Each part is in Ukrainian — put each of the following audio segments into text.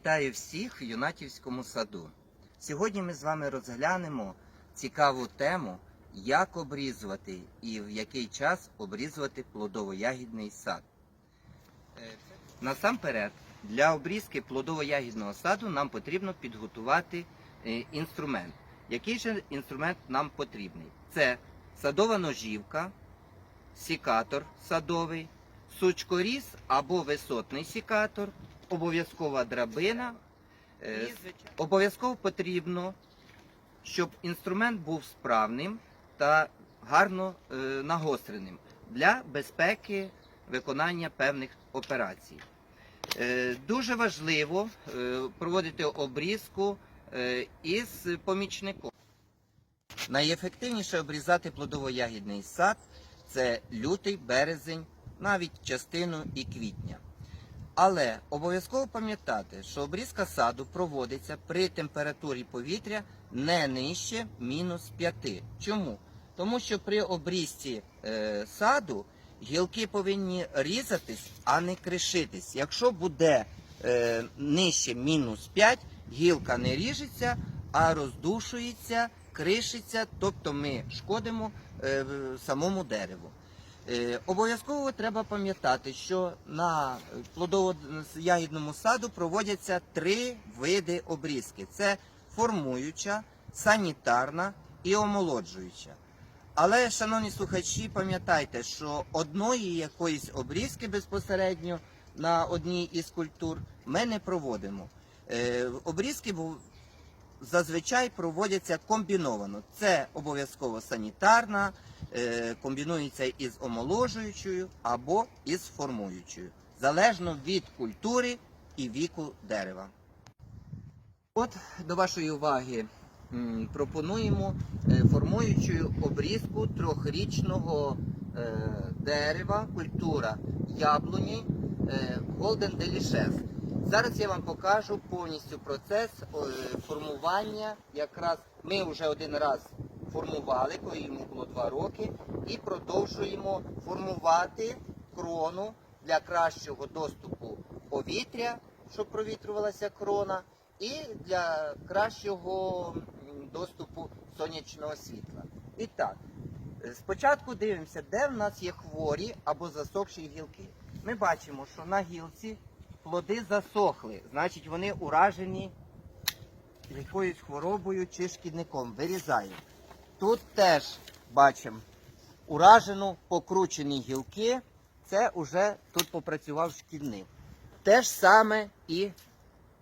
Вітаю всіх в юнатівському саду. Сьогодні ми з вами розглянемо цікаву тему, як обрізувати і в який час обрізувати плодово-ягідний сад. Е, Насамперед, для обрізки плодово-ягідного саду нам потрібно підготувати е, інструмент. Який же інструмент нам потрібний? Це садова ножівка, сікатор садовий, сучкоріз або висотний сікатор, обов'язкова драбина. Е, Обов'язково потрібно, щоб інструмент був справним та гарно е, нагостреним для безпеки виконання певних операцій. Е, дуже важливо проводити обрізку із помічником. Найефективніше обрізати плодово-ягідний сад це лютий, березень, навіть частину і квітня. Але обов'язково пам'ятати, що обрізка саду проводиться при температурі повітря не нижче мінус 5. Чому? Тому що при обрізці е, саду гілки повинні різатись, а не кришитись. Якщо буде е, нижче мінус 5, гілка не ріжеться, а роздушується, кришиться, тобто ми шкодимо е, самому дереву. Е, Обов'язково треба пам'ятати, що на плодово-ягідному саду проводяться три види обрізки: це формуюча, санітарна і омолоджуюча. Але, шановні слухачі, пам'ятайте, що одної якоїсь обрізки безпосередньо на одній із культур ми не проводимо. Е, Обрізки зазвичай проводяться комбіновано. Це обов'язково санітарна, е, комбінується із омоложуючою або із формуючою, залежно від культури і віку дерева. От до вашої уваги пропонуємо е, формуючу обрізку трьохрічного е, дерева, культура яблуні Golden Delicious. Зараз я вам покажу повністю процес е, формування. Якраз ми вже один раз формували, коли йому було 2 роки, і продовжуємо формувати крону для кращого доступу повітря, щоб провітрювалася крона, і для кращого доступу сонячного світла. І так, е, спочатку дивимося, де в нас є хворі або засохші гілки. Ми бачимо, що на гілці плоди засохли, значить вони уражені якоюсь хворобою чи шкідником. Вирізаємо. Тут теж бачимо уражено покручені гілки. Це вже тут попрацював шкідник. Те ж саме і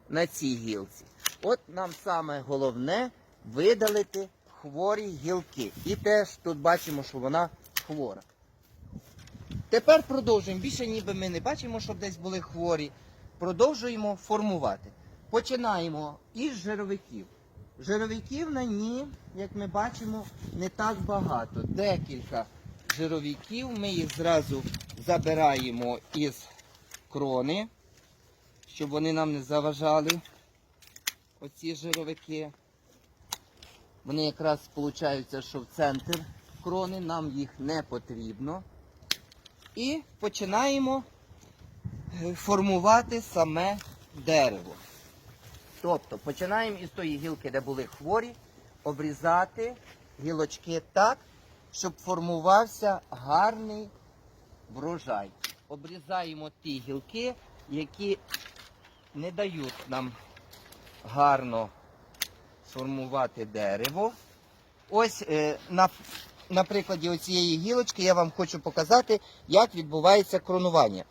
на цій гілці. От нам саме головне видалити хворі гілки. І теж тут бачимо, що вона хвора. Тепер продовжуємо. Більше ніби ми не бачимо, щоб десь були хворі. Продовжуємо формувати. Починаємо із жировиків. Жировиків на ній, як ми бачимо, не так багато. Декілька жировиків. Ми їх зразу забираємо із крони, щоб вони нам не заважали. Оці жировики. Вони якраз виходить, що в центр крони, нам їх не потрібно. І починаємо формувати саме дерево. Тобто починаємо із тої гілки, де були хворі, обрізати гілочки так, щоб формувався гарний врожай. Обрізаємо ті гілки, які не дають нам гарно формувати дерево. Ось е, на, на прикладі цієї гілочки я вам хочу показати, як відбувається кронування.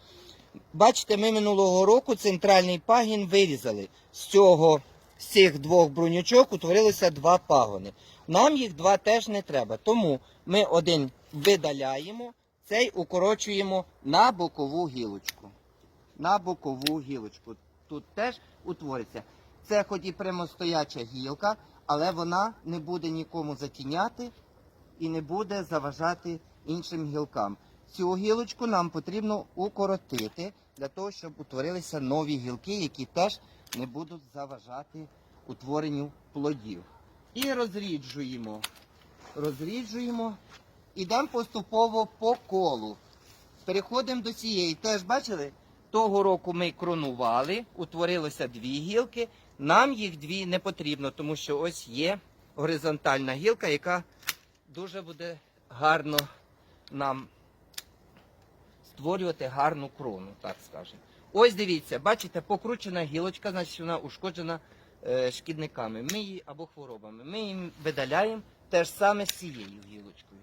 Бачите, ми минулого року центральний пагін вирізали. З цього, з цих двох брунючок утворилося два пагони. Нам їх два теж не треба. Тому ми один видаляємо, цей укорочуємо на бокову гілочку. На бокову гілочку. Тут теж утвориться. Це хоч і прямостояча гілка, але вона не буде нікому затіняти і не буде заважати іншим гілкам. Цю гілочку нам потрібно укоротити для того, щоб утворилися нові гілки, які теж не будуть заважати утворенню плодів. І розріджуємо. Розріджуємо. Ідемо поступово по колу. Переходимо до цієї. Теж бачили? Того року ми кронували, утворилося дві гілки. Нам їх дві не потрібно, тому що ось є горизонтальна гілка, яка дуже буде гарно нам створювати гарну крону, так скажемо. Ось дивіться, бачите, покручена гілочка, значить вона ушкоджена е, шкідниками. Ми її або хворобами. Ми її видаляємо те ж саме з цією гілочкою.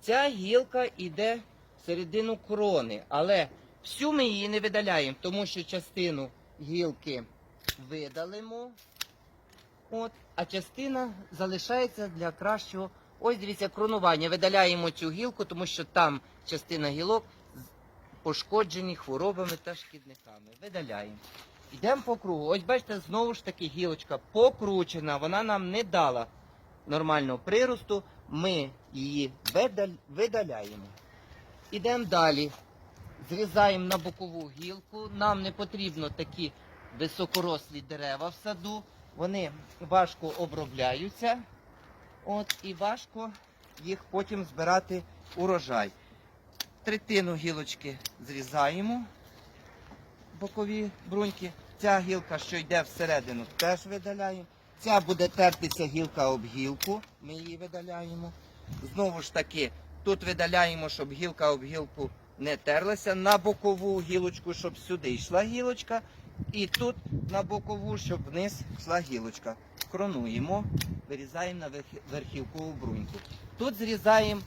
Ця гілка йде середину крони, але всю ми її не видаляємо, тому що частину гілки видалимо, от, а частина залишається для кращого. Ось дивіться, кронування. Видаляємо цю гілку, тому що там частина гілок пошкоджені хворобами та шкідниками. Видаляємо. Йдемо по кругу. Ось бачите, знову ж таки гілочка покручена, вона нам не дала нормального приросту. Ми її видаляємо. Ідемо далі. Зрізаємо на бокову гілку. Нам не потрібно такі високорослі дерева в саду. Вони важко обробляються. От, і важко їх потім збирати урожай. Третину гілочки зрізаємо, бокові бруньки. Ця гілка, що йде всередину, теж видаляємо. Ця буде тертися гілка об гілку, ми її видаляємо. Знову ж таки, тут видаляємо, щоб гілка об гілку не терлася. На бокову гілочку, щоб сюди йшла гілочка. І тут на бокову, щоб вниз йшла гілочка. Кронуємо, вирізаємо на верх- верхівкову бруньку. Тут зрізаємо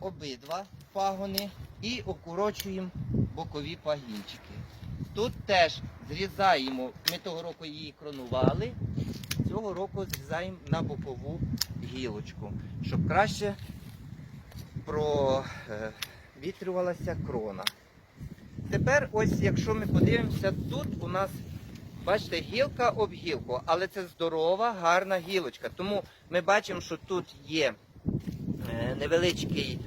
обидва пагони і окорочуємо бокові пагінчики. Тут теж зрізаємо, ми того року її кронували, цього року зрізаємо на бокову гілочку, щоб краще провітрювалася крона. Тепер, ось якщо ми подивимося, тут у нас, бачите, гілка об гілку, але це здорова, гарна гілочка. Тому ми бачимо, що тут є е, невеличкий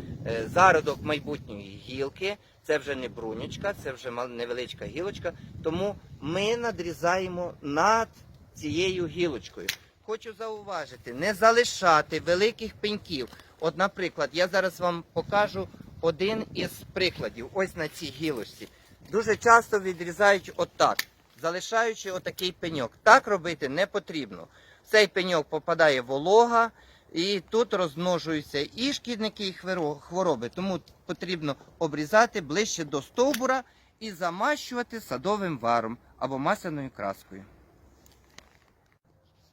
зародок майбутньої гілки. Це вже не брунючка, це вже невеличка гілочка. Тому ми надрізаємо над цією гілочкою. Хочу зауважити, не залишати великих пеньків. От, наприклад, я зараз вам покажу один із прикладів. Ось на цій гілочці. Дуже часто відрізають отак, залишаючи отакий пеньок. Так робити не потрібно. Цей пеньок попадає волога, і тут розмножуються і шкідники, і хвороби. Тому потрібно обрізати ближче до стовбура і замащувати садовим варом або масляною краскою.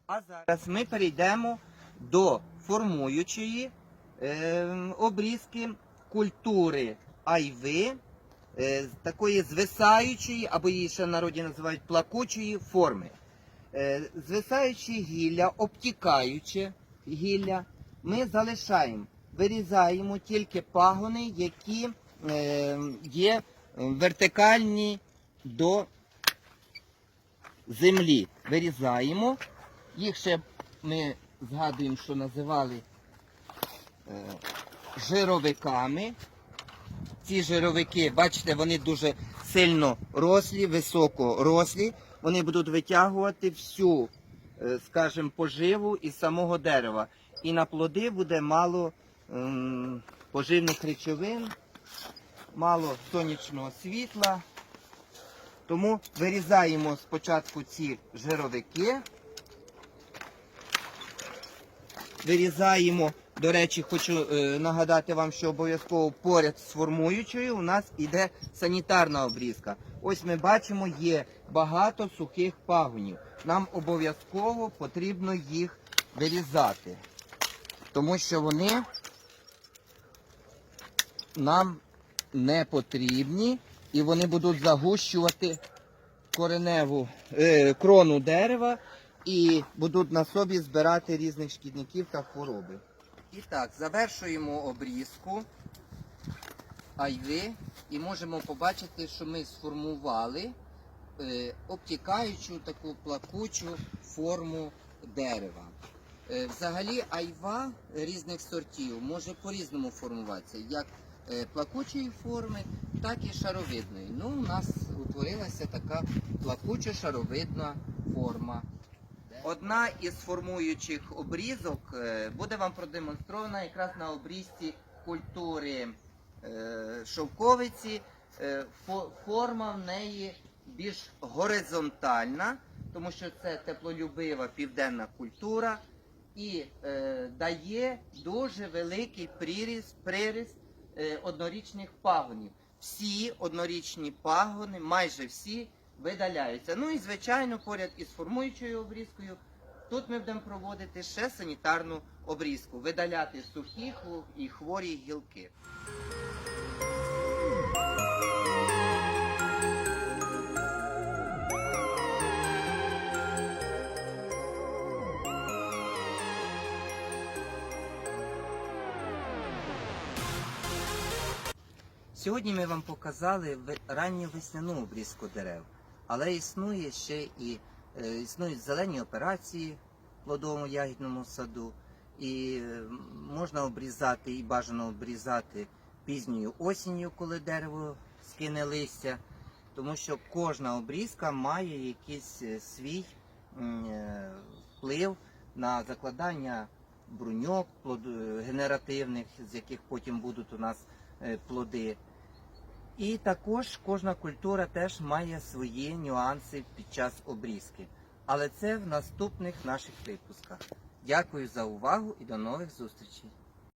А зараз ми перейдемо до формуючої е, обрізки культури айви, е, такої звисаючої, або її ще в народі називають плакучої форми. Е, звисаюче гілля, обтікаюче гілля, ми залишаємо, вирізаємо тільки пагони, які е, є вертикальні до землі. Вирізаємо. Їх ще ми згадуємо, що називали е, жировиками. Ці жировики, бачите, вони дуже сильно рослі, високо рослі. Вони будуть витягувати всю, скажімо, поживу із самого дерева. І на плоди буде мало ем, поживних речовин, мало сонячного світла. Тому вирізаємо спочатку ці жировики. Вирізаємо, до речі, хочу е, нагадати вам, що обов'язково поряд з формуючою у нас іде санітарна обрізка. Ось ми бачимо, є багато сухих пагонів. Нам обов'язково потрібно їх вирізати, тому що вони нам не потрібні і вони будуть загущувати кореневу е, крону дерева і будуть на собі збирати різних шкідників та хвороби. І так, завершуємо обрізку айви і можемо побачити, що ми сформували обтікаючу таку плакучу форму дерева. Е, взагалі айва різних сортів може по-різному формуватися, як е, плакучої форми, так і шаровидної. Ну, у нас утворилася така плакуча шаровидна форма. Одна із формуючих обрізок е, буде вам продемонстрована якраз на обрізці культури е, шовковиці Е, Форма в неї більш горизонтальна, тому що це теплолюбива південна культура і е, дає дуже великий приріст, приріст е, однорічних пагонів. Всі однорічні пагони, майже всі, видаляються. Ну і звичайно, поряд із формуючою обрізкою, тут ми будемо проводити ще санітарну обрізку, видаляти сухі і хворі гілки. Сьогодні ми вам показали ранню весняну обрізку дерев, але існує ще і е, існують зелені операції в плодовому ягідному саду, і е, можна обрізати і бажано обрізати пізньою осінню, коли дерево скине листя, тому що кожна обрізка має якийсь е, свій вплив на закладання бруньок генеративних, з яких потім будуть у нас плоди. І також кожна культура теж має свої нюанси під час обрізки. Але це в наступних наших випусках. Дякую за увагу і до нових зустрічей.